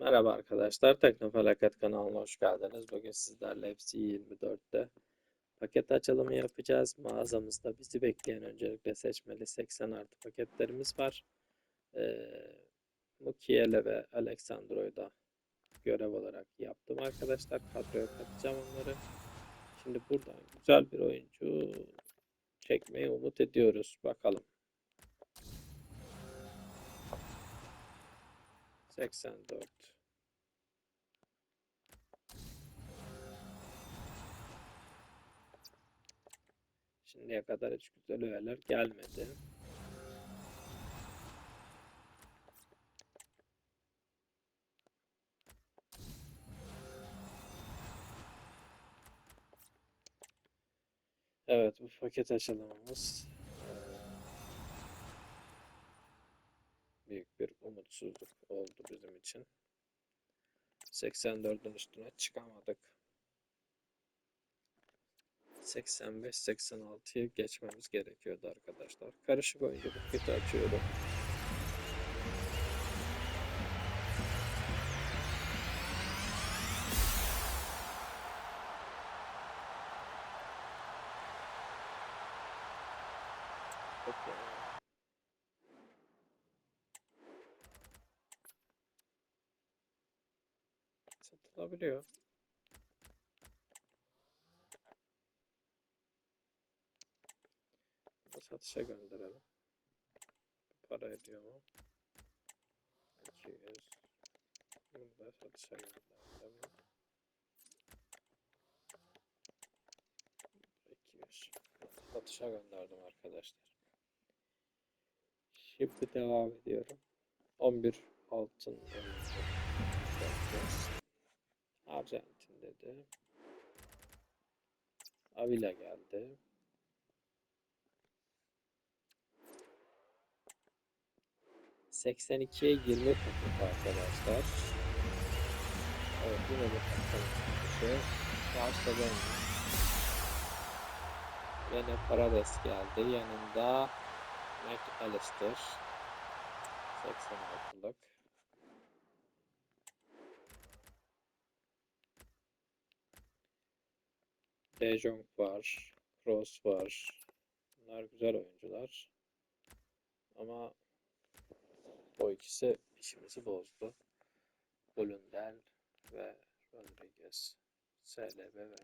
Merhaba arkadaşlar, Teknofelaket kanalına hoş geldiniz. Bugün sizlerle FC24'te paket açılımı yapacağız. Mağazamızda bizi bekleyen öncelikle seçmeli 80 artı paketlerimiz var. Ee, Mukiele ve Alexandro'yu da görev olarak yaptım arkadaşlar. Kadroya katacağım onları. Şimdi buradan güzel bir oyuncu çekmeyi umut ediyoruz. Bakalım. 84 Şimdiye kadar hiç güzel öğeler gelmedi. Evet bu paket açılımımız umutsuzluk oldu bizim için. 84'ün üstüne çıkamadık. 85-86'yı geçmemiz gerekiyordu arkadaşlar. Karışık oyunculuk kötü açıyorum. Satışa gönderelim. Para ediyor mu? 200. Bunu da satışa gönderelim. 200. Satışa gönderdim arkadaşlar. Şimdi devam ediyorum. 11 altın. Arjantin dedi. Avila geldi. ...82'ye 20 paket arkadaşlar. Evet yine bir paket. Başta döndü. Yine Parades geldi. Yanında McAllister. 86'lık. De Jong var. Kroos var. Bunlar güzel oyuncular. Ama o ikisi işimizi bozdu. Blundell ve Rodriguez. SLB ve MD.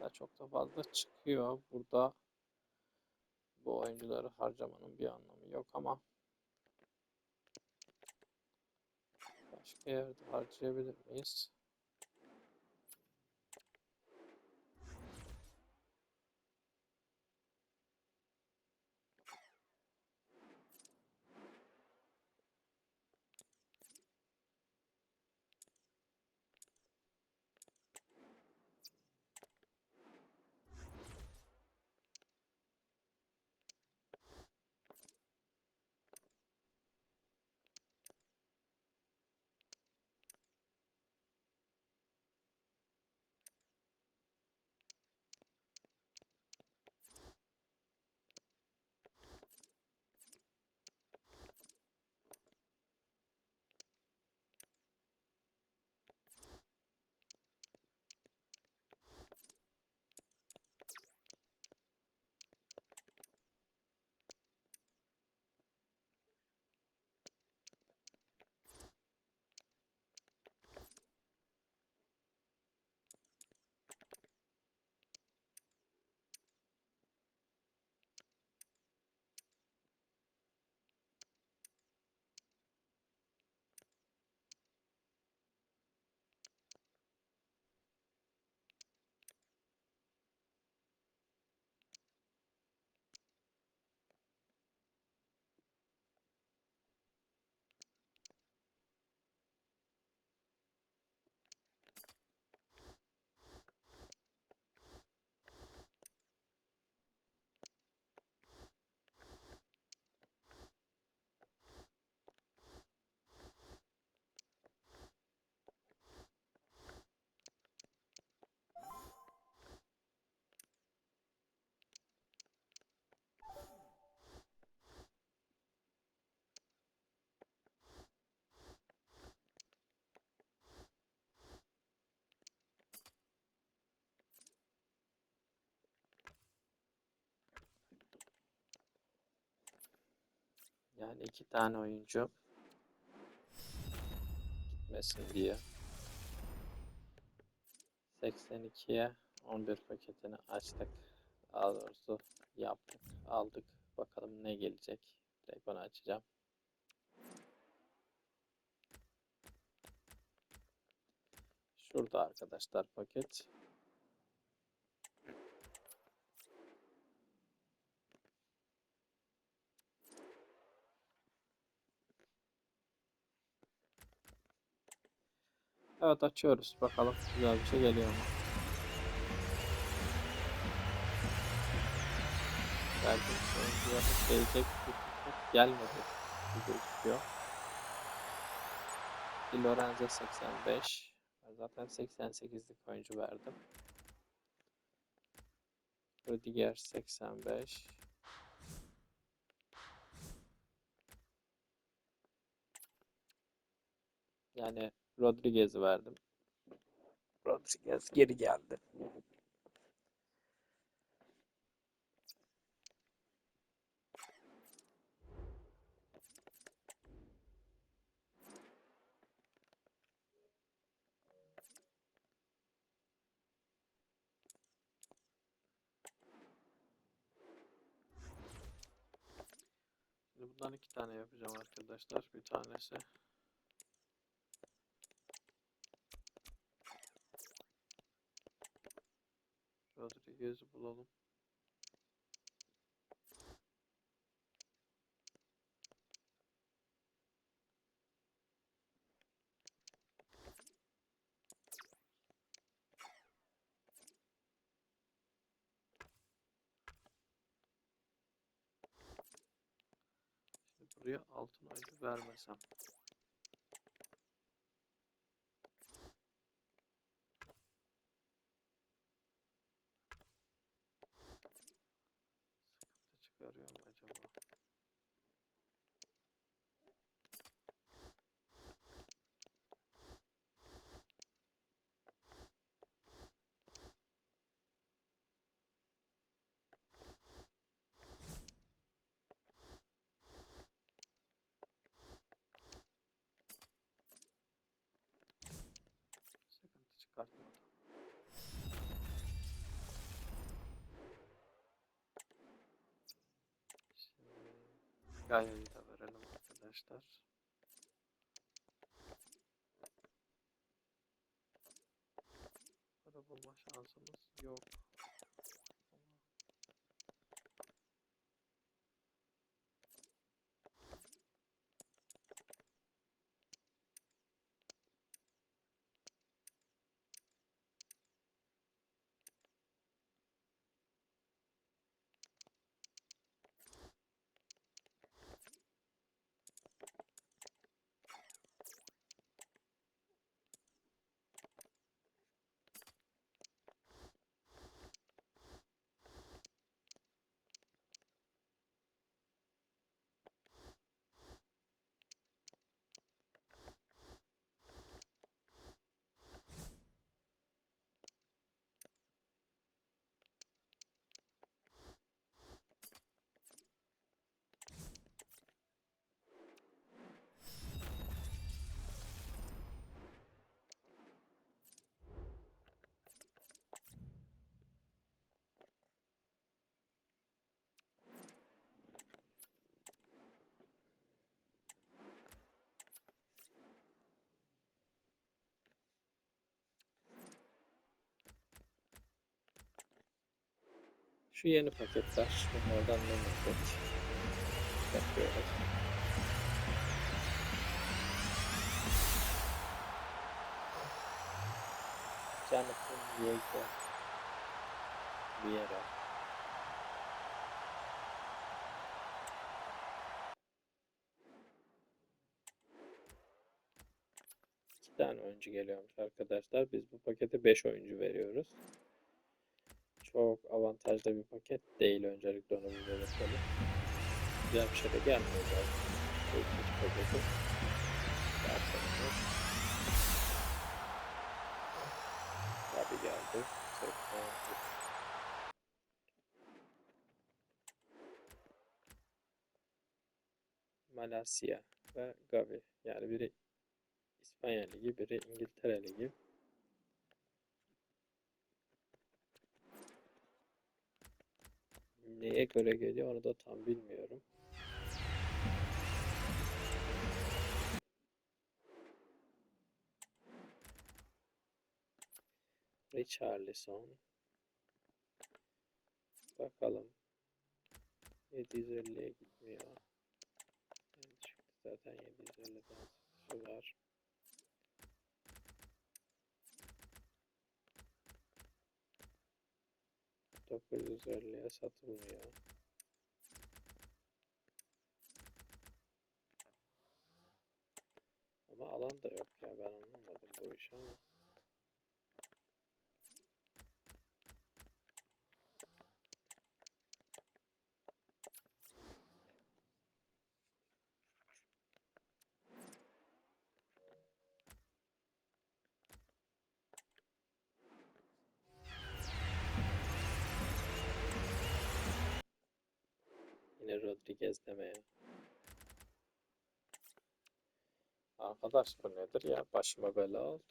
Daha çok da fazla çıkıyor. Burada bu oyuncuları harcamanın bir anlamı yok ama başka yerde harcayabilir miyiz? Yani iki tane oyuncu gitmesin diye. 82'ye 11 paketini açtık. Daha doğrusu yaptık, aldık. Bakalım ne gelecek. Direkt onu açacağım. Şurada arkadaşlar paket. Evet açıyoruz. Bakalım güzel bir şey geliyor mu? Belki oyunculara gelecek gelmedi. gözüküyor. Di Lorenzo 85. Ben zaten 88'lik oyuncu verdim. Rüdiger 85. Yani Rodriguez'i verdim. Rodriguez geri geldi. Şimdi bundan iki tane yapacağım arkadaşlar. Bir tanesi Rodriguez'i bulalım. Şimdi buraya altın oyuncu vermesem. Gaia'yı da verelim arkadaşlar. Para bulma şansımız yok. Şu yeni paketler. Bunlardan ne mutlu. Yapıyoruz. Jonathan Diego Vieira. İki tane oyuncu geliyormuş arkadaşlar. Biz bu pakete 5 oyuncu veriyoruz. Çok avantajlı bir paket değil öncelikle onu bir belirtelim. Güzel bir şey de gelmiyor zaten. Bu ikinci paketi. Derseniz. Geldi. Mantıklı. Malasia ve Gavi. Yani biri İspanya Ligi, biri İngiltere Ligi. Neye göre geliyor onu da tam bilmiyorum. Richarlison. Bakalım. 750'ye gitmiyor. En çıktı zaten 750'den satışı var. Dokuz yüz elliye satılmıyor. Ama alan da yok ya ben anlamadım bu işi ama. Yine Rodriguez demeye. Arkadaş bu nedir ya? Başıma bela oldu.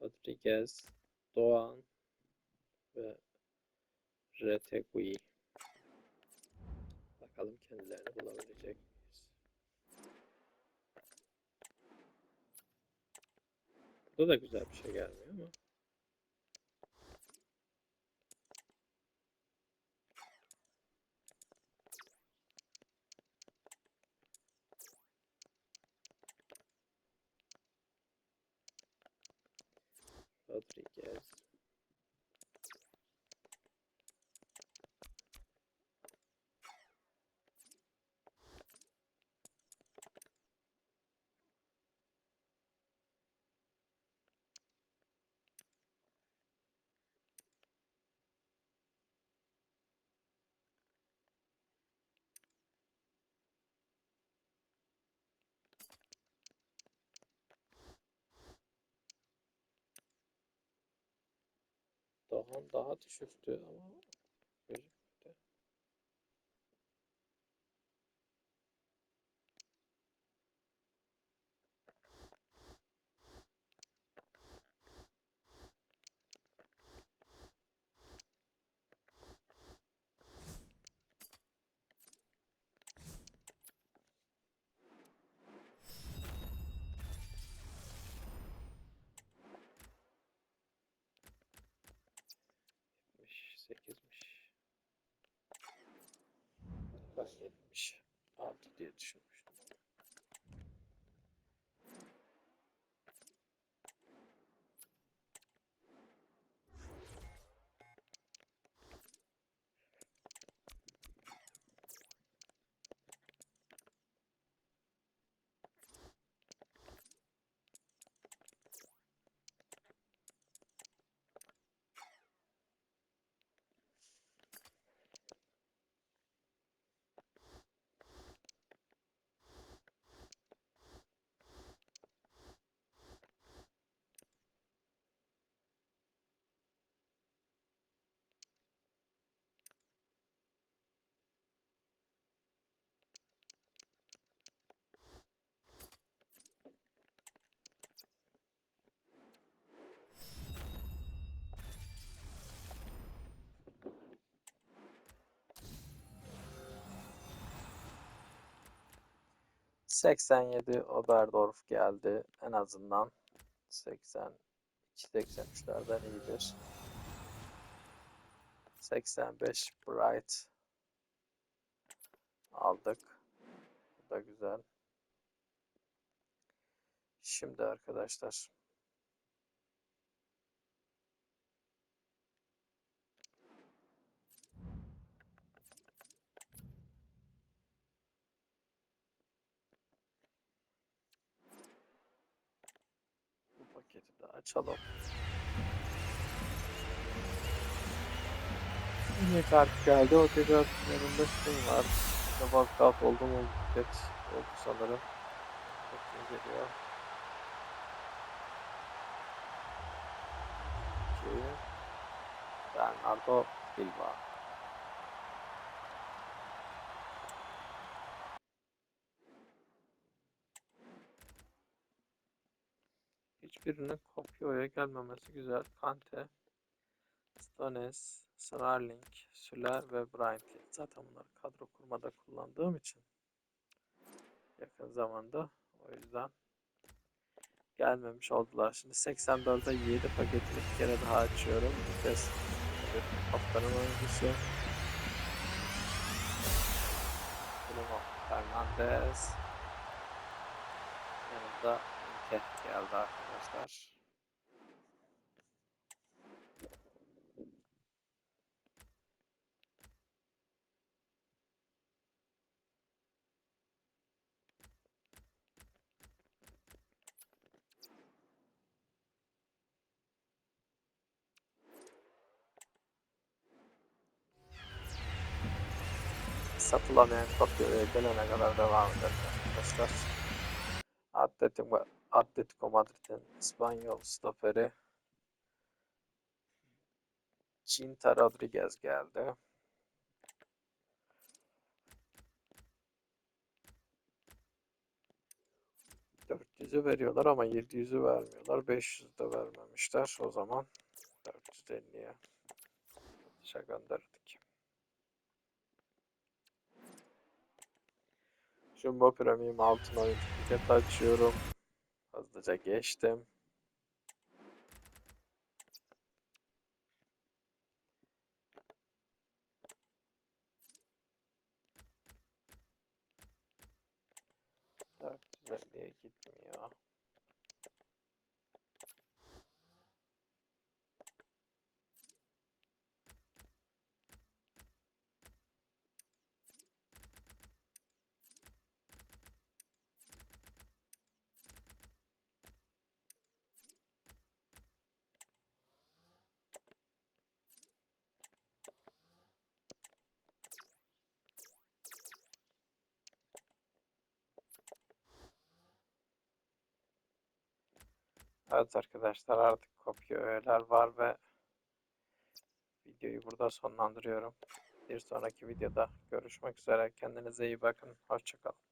Rodriguez, Doğan ve Retegui. Bakalım kendilerini bulabilecek Burada da güzel bir şey gelmiyor ama. Rodriguez. Doğan daha düşüktü ama 8'miş. Kaç 7'miş. 6 diye düşünmüş. 87 Oberdorf geldi. En azından 82-83'lerden iyidir. 85 Bright aldık. Bu da güzel. Şimdi arkadaşlar açalım. Yine kart geldi. O tekrar yanında şey var. Sabah kalk oldu mu? Evet, oldu sanırım. Bakın geliyor. Ben Ardo Bilbao. Hiçbirinin kopyaya gelmemesi güzel. Kante, Stones, Sterling, Süler ve Bryant. Zaten bunları kadro kurmada kullandığım için yakın zamanda o yüzden gelmemiş oldular. Şimdi 84'e 7 paketini bir kere daha açıyorum. Bu kez bir haftanın oyuncusu. Bruno Fernandes. Yanında Ülke geldi arkadaşlar. Satılamayan kopyalara gelene kadar devam edelim arkadaşlar. Atletico, Atletico Madrid'in İspanyol stoperi Cinta Rodriguez geldi. %400'ü veriyorlar ama 700'ü vermiyorlar. 500 de vermemişler. O zaman 450'ye satışa gönderdik. Jumbo Premium altın oyuncu paketi açıyorum. Hızlıca geçtim. Evet arkadaşlar artık kopya öğeler var ve videoyu burada sonlandırıyorum. Bir sonraki videoda görüşmek üzere. Kendinize iyi bakın. Hoşçakalın.